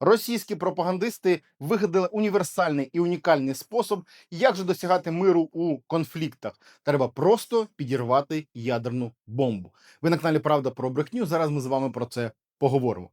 Російські пропагандисти вигадали універсальний і унікальний спосіб, як же досягати миру у конфліктах. Треба просто підірвати ядерну бомбу. Ви на каналі Правда про брехню. Зараз ми з вами про це поговоримо.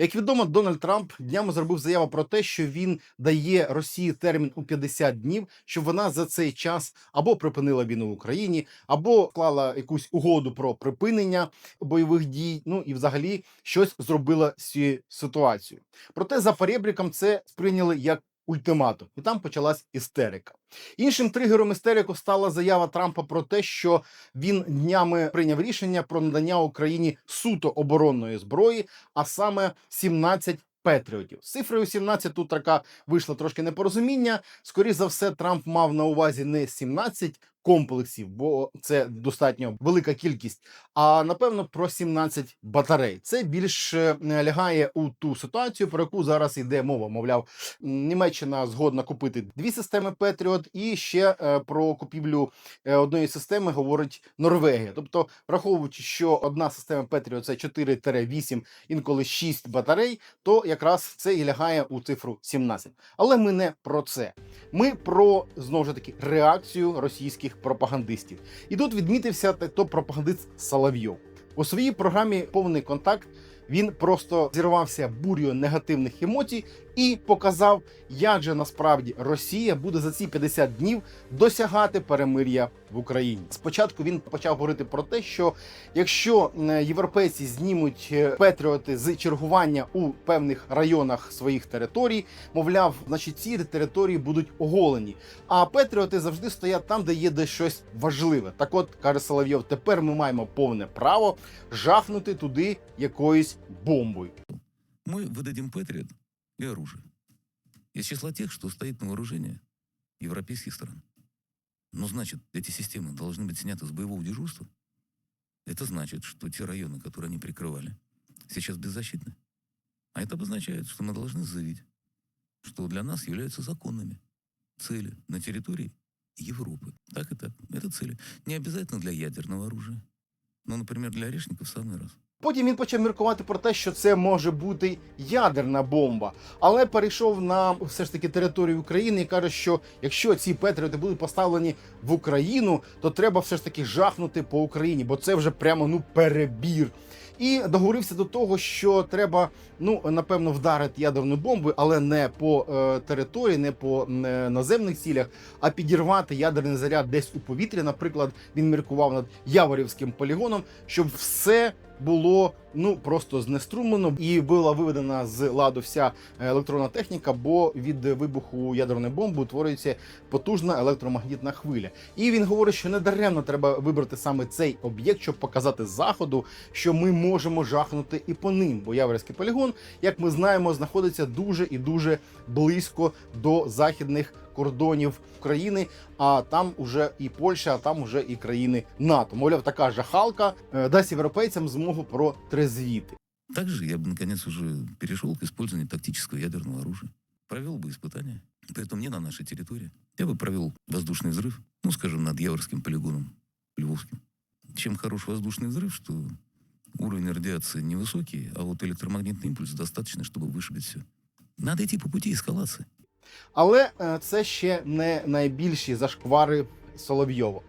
Як відомо, Дональд Трамп днями зробив заяву про те, що він дає Росії термін у 50 днів, щоб вона за цей час або припинила війну в Україні, або склала якусь угоду про припинення бойових дій. Ну і взагалі щось зробила з цією ситуацією. Проте за перебріком це сприйняли як ультиматум, і там почалась істерика. Іншим тригером істерику стала заява Трампа про те, що він днями прийняв рішення про надання Україні суто оборонної зброї, а саме 17 Петріотів З цифрою 17 тут така вийшла трошки непорозуміння. Скоріше за все, Трамп мав на увазі не 17 комплексів, бо це достатньо велика кількість. А напевно про 17 батарей. Це більш е, лягає у ту ситуацію, про яку зараз йде мова. Мовляв, Німеччина згодна купити дві системи Петріот, і ще е, про купівлю е, одної системи говорить Норвегія. Тобто, враховуючи, що одна система Петріот це 4-8, інколи 6 батарей, то якраз це і лягає у цифру 17. Але ми не про це. Ми про знову ж таки реакцію російських пропагандистів. І тут відмітився то пропагандист Соловйов. У своїй програмі Повний контакт він просто зірвався бур'ю негативних емоцій і показав, як же насправді Росія буде за ці 50 днів досягати перемир'я в Україні. Спочатку він почав говорити про те, що якщо європейці знімуть е, патріоти з чергування у певних районах своїх територій, мовляв, значить ці території будуть оголені. А патріоти завжди стоять там, де є десь щось важливе. Так от каже Соловйов, тепер ми маємо повне право жахнути туди якоюсь бомбою. Мы выдадим Патриот и оружие. Из числа тех, что стоит на вооружении европейских стран. Но значит, эти системы должны быть сняты с боевого дежурства. Это значит, что те районы, которые они прикрывали, сейчас беззащитны. А это обозначает, что мы должны заявить, что для нас являются законными цели на территории Европы. Так и так. Это цели. Не обязательно для ядерного оружия. Но, например, для орешников в самый раз. Потім він почав міркувати про те, що це може бути ядерна бомба, але перейшов на все ж таки територію України і каже, що якщо ці патріоти будуть поставлені в Україну, то треба все ж таки жахнути по Україні, бо це вже прямо ну перебір. І договорився до того, що треба ну напевно вдарити ядерною бомбою, але не по е, території, не по е, наземних цілях, а підірвати ядерний заряд десь у повітрі. Наприклад, він міркував над Яворівським полігоном, щоб все було ну просто знеструмлено і була виведена з ладу вся електронна техніка, бо від вибуху ядерної бомби утворюється потужна електромагнітна хвиля. І він говорить, що не даремно треба вибрати саме цей об'єкт, щоб показати заходу, що ми можемо жахнути і по ним. Бо Яворівський полігон, як ми знаємо, знаходиться дуже і дуже близько до західних кордонів України. А там уже і Польща, а там уже і країни НАТО. Мовляв, така жахалка е, дасть європейцям змогу протрезвіти. Также я бы, наконец, уже перешел к использованию тактического ядерного оружия. Провел бы испытания, притом не на нашей территории. Я бы провел воздушный взрыв, ну, скажем, над Яворским полигоном Львовским. Чем хорош воздушный взрыв, что уровень радиации невысокий, а вот электромагнитный импульс достаточно, чтобы вышибить все. Надо идти по пути эскалации. Але е, це ще не найбільші зашквари Соловйова.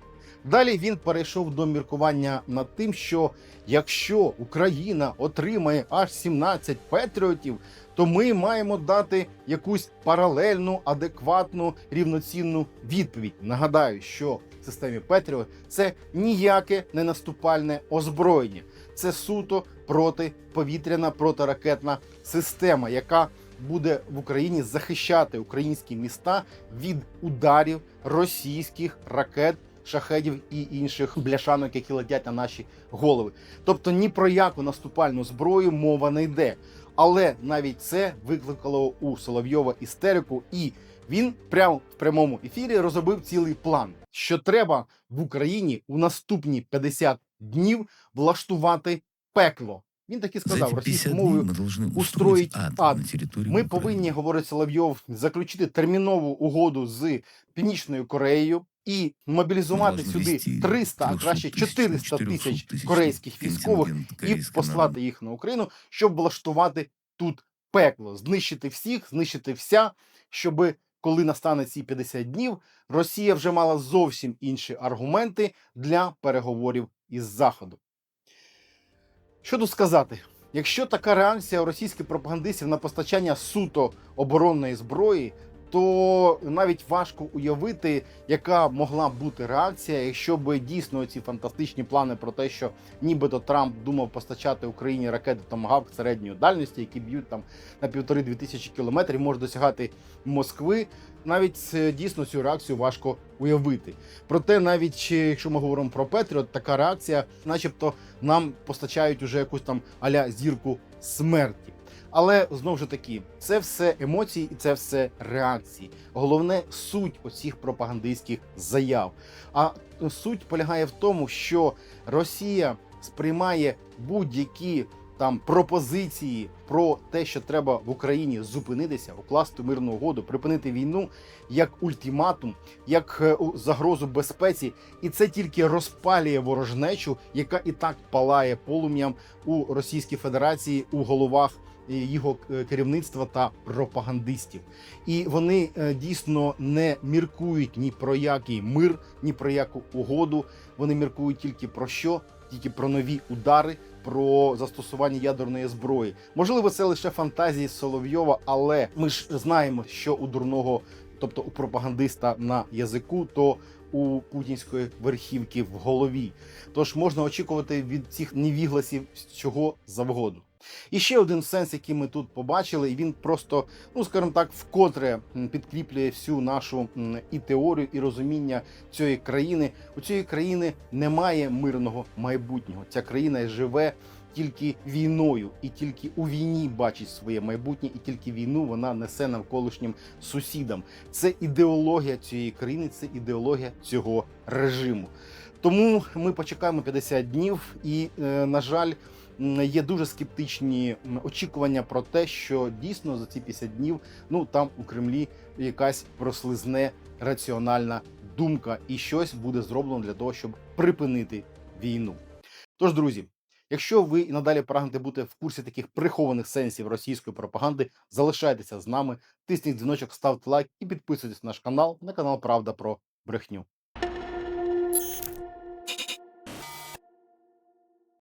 Далі він перейшов до міркування над тим, що якщо Україна отримає аж 17 патріотів, то ми маємо дати якусь паралельну, адекватну, рівноцінну відповідь. Нагадаю, що в системі Петріот це ніяке не наступальне озброєння, це суто протиповітряна протиракетна система, яка буде в Україні захищати українські міста від ударів російських ракет. Шахедів і інших бляшанок, які летять на наші голови. Тобто ні про яку наступальну зброю мова не йде. Але навіть це викликало у Соловйова істерику, і він прямо в прямому ефірі розробив цілий план, що треба в Україні у наступні 50 днів влаштувати пекло. Він так і За сказав эти 50 російською дней мовою. мы должны устроить устроить ад, ад. на территории Ми Украины. повинні, говорить Соловйов, заключити термінову угоду з Північною Кореєю, і Мы мобілізувати должны сюди вести 300, а 300 краще тысяч, 400 400 тисяч тисячний корейських військових контингент і корейського послати народу. їх на Україну, щоб влаштувати тут пекло, знищити всіх, знищити вся, щоб коли настане ці 50 днів, Росія вже мала зовсім інші аргументи для переговорів із Заходом. Що тут сказати? Якщо така реакція російських пропагандистів на постачання суто оборонної зброї, то навіть важко уявити, яка могла бути реакція, якщо б дійсно ці фантастичні плани про те, що нібито Трамп думав постачати Україні ракети Томагавк середньої дальності, які б'ють там на півтори-дві тисячі кілометрів, може досягати Москви. Навіть е, дійсно цю реакцію важко уявити. Проте, навіть якщо ми говоримо про Петріот, така реакція, начебто, нам постачають уже якусь там аля зірку смерті. Але знову ж таки, це все емоції і це все реакції. Головне суть оцих пропагандистських заяв. А суть полягає в тому, що Росія сприймає будь-які там пропозиції про те, що треба в Україні зупинитися, укласти мирну угоду, припинити війну як ультиматум, як е, загрозу безпеці, і це тільки розпалює ворожнечу, яка і так палає полум'ям у Російській Федерації у головах його е, керівництва та пропагандистів. І вони е, дійсно не міркують ні про який мир, ні про яку угоду. Вони міркують тільки про що? Тільки про нові удари, про застосування ядерної зброї. Можливо, це лише фантазії Соловйова, але ми ж знаємо, що у дурного, тобто у пропагандиста на язику, то у путінської верхівки в голові. Тож можна очікувати від цих невігласів чого завгодно. І ще один сенс, який ми тут побачили, і він просто, ну скажімо так, вкотре підкріплює всю нашу і теорію, і розуміння цієї країни. У цієї країни немає мирного майбутнього. Ця країна живе тільки війною, і тільки у війні бачить своє майбутнє, і тільки війну вона несе навколишнім сусідам. Це ідеологія цієї країни, це ідеологія цього режиму. Тому ми почекаємо 50 днів, і, е, на жаль, є дуже скептичні очікування про те, що дійсно за ці 50 днів ну там у Кремлі якась прослизне раціональна думка, і щось буде зроблено для того, щоб припинити війну. Тож, друзі, якщо ви і надалі прагнете бути в курсі таких прихованих сенсів російської пропаганди, залишайтеся з нами, тисніть дзвіночок, ставте лайк і підписуйтесь на наш канал на канал Правда про брехню.